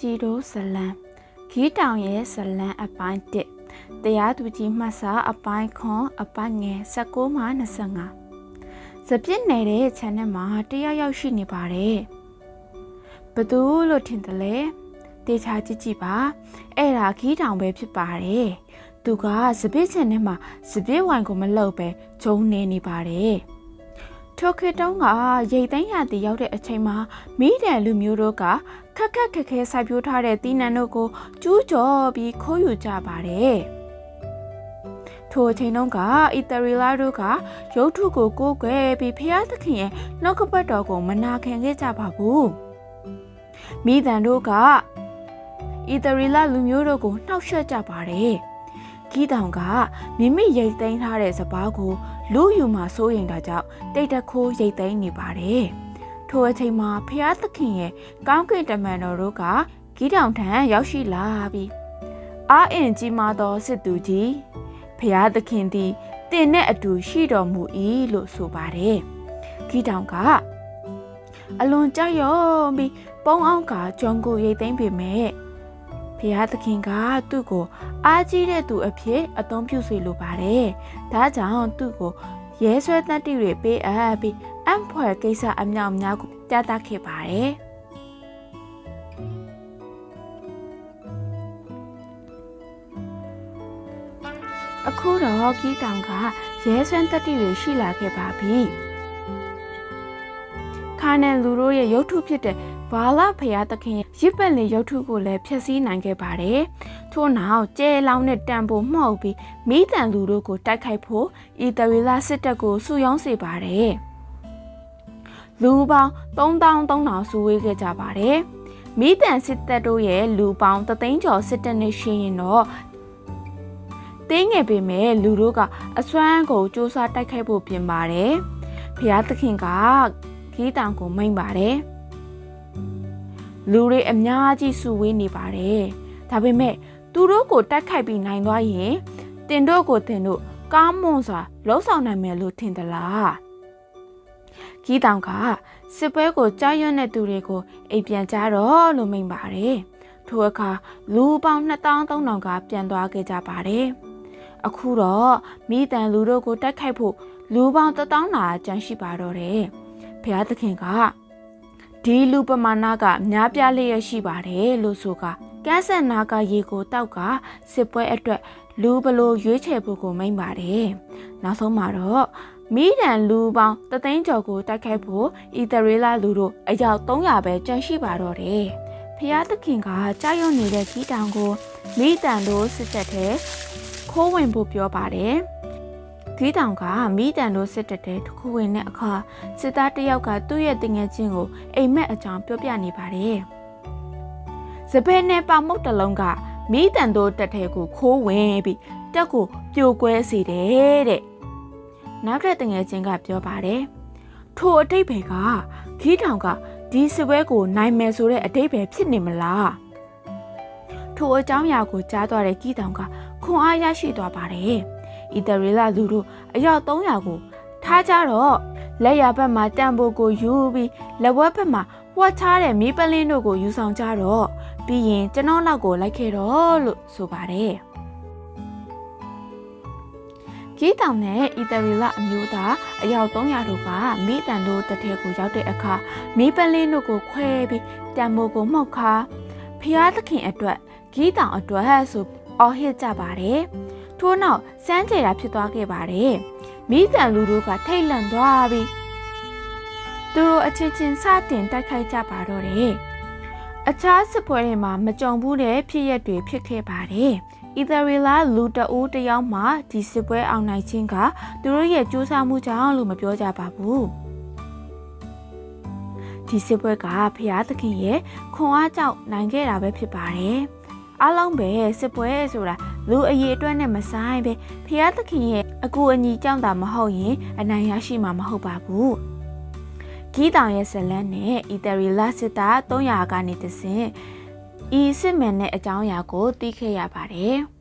ကြီးတို့ဇလံခီးတောင်ရဲ့ဇလံအပိုင်း1တရားသူကြီးမှတ်စာအပိုင်းခွန်အပိုင်းငယ်16မှ25စပြစ်နေတဲ့ channel မှာတရားရောက်ရှိနေပါတယ်ဘသူလို့ထင်တယ်လဲတေချာကြည့်ကြည့်ပါအဲ့ဒါခီးတောင်ပဲဖြစ်ပါတယ်သူကစပစ် channel မှာစပစ်ဝိုင်ကိုမလုပ်ပဲဂျုံနေနေပါတယ် ထိုခေတ်တုန်းကရိတ်သိမ်းရတီရောက်တဲ့အချိန်မှာမိတယ်လူမျိုးတို့ကခက်ခက်ခက်ခဲစိုက်ပျိုးထားတဲ့တီးနှံတို့ကိုကျူးကျော်ပြီးခိုးယူကြပါတယ်။ထိုအချိန်တုန်းကအီတရီလာတို့ကရုပ်ထုကိုကိုးကွယ်ပြီးဖျားသခင်ရဲ့နှုတ်ကပတ်တော်ကိုမနာခံခဲ့ကြပါဘူး။မိတန်တို့ကအီတရီလာလူမျိုးတို့ကိုနှောက်ယှက်ကြပါတယ်။ ဂီတောင်ကမိမိရိတ်သိမ်းထားတဲ့စပားကိုလူယူမှစိုးရင်တာကြောင့်တိတ်တခိုးရိတ်သိမ်းနေပါတယ်။ထိုအချိန်မှာဖျားသခင်ရဲ့ကောင်းကင်တမန်တော်တို့ကဂီတောင်ထံရောက်ရှိလာပြီးအာအင်ကြီးမာသောစစ်သူကြီးဖျားသခင်သည်တင်နဲ့အတူရှိတော်မူ၏လို့ဆိုပါတယ်။ဂီတောင်ကအလွန်ကြောက်ရွံ့ပြီးပုံအောင်ကဂျွန်ကိုရိတ်သိမ်းပေမဲ့ ဖျားသခင်ကသူ့ကို အားကြီးတဲ့သူအဖြစ်အသုံးပြုစေလိုပါတယ်။ဒါကြောင့်သူ့ကိုရဲဆွဲတတ်တိတွေပေးအပ်ပြီးအံဖွယ်ကိစ္စအမြောက်အများကိုကြားတတ်ခဲ့ပါတယ်။အခုတော့ကီးတောင်ကရဲဆွဲတတ်တိတွေရှိလာခဲ့ပါပြီ။ခါနယ်လူတို့ရဲ့ရုပ်ထုဖြစ်တဲ့ ဘာလာဖရာသခင်ရစ်ပက်လင်ရုပ်ထုကိုလည်းဖျက်ဆီးနိုင်ခဲ့ပါတယ်။ထို့နောက်ကျဲလောင်းတဲ့တံပိုးမှောက်ပြီးမိတန်လူတို့ကိုတိုက်ခိုက်ဖို့အီတရီလာစစ်တပ်ကိုစုယောင်းစေပါတယ်။လူပေါင်း3300စုဝေးခဲ့ကြပါတယ်။မိတန်စစ်တပ်တို့ရဲ့လူပေါင်းတသိန်းကျော်စစ်တပ်နဲ့ရှင်ရင်တော့တင်းငယ်ပေမဲ့လူတို့ကအစွမ်းကိုစူးစမ်းတိုက်ခိုက်ဖို့ပြင်ပါတယ်။ဖျားသခင်ကခီးတောင်ကိုမိန်ပါတယ်။ လူတွေအများကြီးစုဝေးနေပါတယ်။ဒါပေမဲ့သူတို့ကိုတိုက်ခိုက်ပြီးနိုင်သွားရင်တင်တို့ကိုတင်တို့ကားမွန်စွာလှုပ်ဆောင်နိုင်မယ်လို့ထင်သလား။ကြီးတောင်ကစစ်ပွဲကိုကြောက်ရွံ့တဲ့သူတွေကိုအိမ်ပြန်ကြတော့လို့မိန်ပါတယ်။ထိုအခါလူပေါင်း2300ကပြန်သွားခဲ့ကြပါတယ်။အခုတော့မိတန်လူတို့ကိုတိုက်ခိုက်ဖို့လူပေါင်း1000လာကြန့်ရှိပါတော့တယ်။ဘုရားသခင်က ဒီလူပမာဏကများပြားလျက်ရှိပါတယ်လို့ဆိုကကန်းဆန်နာကရေကိုတောက်ကစစ်ပွဲအတွက်လူဘလို့ရွေးချယ်ဖို့ကိုမိန့်ပါတယ်နောက်ဆုံးမှာတော့မိဒန်လူပေါင်းတသိန်းကျော်ကိုတိုက်ခိုက်ဖို့အီတရီလာလူတို့အယောက်300ပဲကြန့်ရှိပါတော့တယ်ဖျားသခင်ကကြောက်ရွံ့နေတဲ့ကြီးတောင်ကိုမိတန်တို့စစ်တပ်ထဲခိုးဝင်ဖို့ပြောပါတယ် ဂီးတောင်ကမိတန်တို့စစ်တပ်တဲ့တခုဝင်တဲ့အခါစစ်သားတယောက်ကသူ့ရဲ့တင်ငယ်ချင်းကိုအိမ်မက်အကြောင်းပြောပြနေပါတယ်။စပယ်နဲ့ပေါမုတ်တလုံးကမိတန်တို့တက်ထဲကိုခိုးဝင်ပြီးတက်ကိုပြိုကွဲစေတယ်တဲ့။နောက်တဲ့တင်ငယ်ချင်းကပြောပါတယ်။ထိုအတိတ်ဘယ်ကဂီးတောင်ကဒီစပွဲကိုနိုင်မယ်ဆိုတဲ့အတိတ်ပဲဖြစ်နေမလား။ထိုအကြောင်းအရာကိုကြားသွားတဲ့ဂီးတောင်ကခွန်အားရရှိသွားပါတယ်။ အီတရီလာလူတို့အယောက်300ကိုထားကြတော့လက်ရဘက်မှာတံပိုးကိုယူပြီးလက်ဝဲဘက်မှာဝှက်ချတဲ့မီးပလင်းတို့ကိုယူဆောင်ကြတော့ပြီးရင်ကျွန်တော်နောက်ကိုလိုက်ခဲ့တော့လို့ဆိုပါတယ်ကီးတောင်နဲ့အီတရီလာအမျိုးသားအယောက်300တို့ကမိတန်တို့တထဲကိုရောက်တဲ့အခါမီးပလင်းတို့ကိုခွဲပြီးတံမိုးကိုမှုတ်ခါဖျားသခင်အတွက်ဂီးတောင်အတွက်ဆိုအော်ဟစ်ကြပါတယ် ထို့နောက်စမ်းကြယ်တာဖြစ်သွားခဲ့ပါတယ်မိတန်လူတို့ကထိတ်လန့်သွားပြီးသူတို့အချင်းချင်းစတင်တိုက်ခိုက်ကြပါတော့တယ်အခြားစစ်ပွဲတွေမှာမကြုံဘူးတဲ့ဖြစ်ရပ်တွေဖြစ်ခဲ့ပါတယ်အီသရီလာလူတအူးတယောက်မှဒီစစ်ပွဲအောင်နိုင်ခြင်းကသူတို့ရဲ့ကြိုးစားမှုကြောင့်လို့မပြောကြပါဘူးဒီစစ်ပွဲကဖျားသခင်ရဲ့ခွန်အားကြောင့်နိုင်ခဲ့တာပဲဖြစ်ပါတယ်အားလုံးပဲစစ်ပွဲဆိုတာ လူအရေးအတွက်နဲ့မဆိုင်ပဲဖျားသခင်ရဲ့အကူအညီကြောင့်သာမဟုတ်ရင်အနိုင်ရရှိမှာမဟုတ်ပါဘူးဂီတောင်ရဲ့ဇလန်းနဲ့အီတရီလာစစ်တာ300ကနေတဆင့်ဤစစ်မှန်တဲ့အကြောင်းအရာကိုသိခဲ့ရပါတယ်။